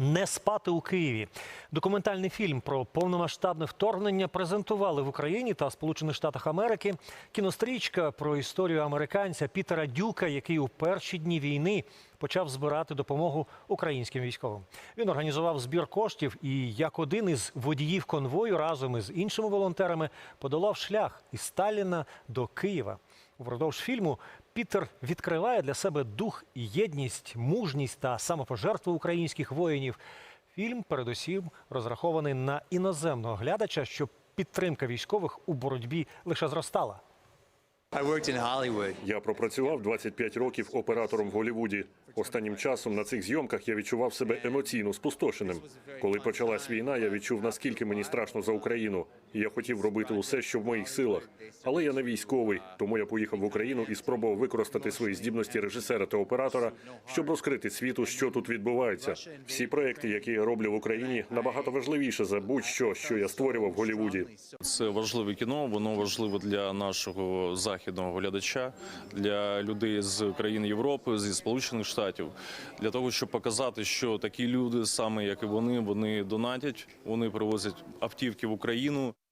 Не спати у Києві. Документальний фільм про повномасштабне вторгнення презентували в Україні та Сполучених Штатах Америки. Кінострічка про історію американця Пітера Дюка, який у перші дні війни почав збирати допомогу українським військовим. Він організував збір коштів і як один із водіїв конвою разом із іншими волонтерами подолав шлях із Сталіна до Києва. Упродовж фільму Пітер відкриває для себе дух єдність, мужність та самопожертву українських воїнів. Фільм, передусім, розрахований на іноземного глядача, щоб підтримка військових у боротьбі лише зростала. Я пропрацював 25 років оператором в Голлівуді. Останнім часом на цих зйомках я відчував себе емоційно спустошеним. Коли почалась війна, я відчув наскільки мені страшно за Україну, і я хотів робити усе, що в моїх силах. Але я не військовий, тому я поїхав в Україну і спробував використати свої здібності режисера та оператора, щоб розкрити світу, що тут відбувається. Всі проекти, які я роблю в Україні, набагато важливіше за будь-що, що я створював в Голлівуді. Це важливе кіно, воно важливе для нашого західного глядача, для людей з країн Європи, зі Сполучених Штатів, для того, щоб показати, що такі люди, саме як і вони, вони донатять, вони привозять автівки в Україну.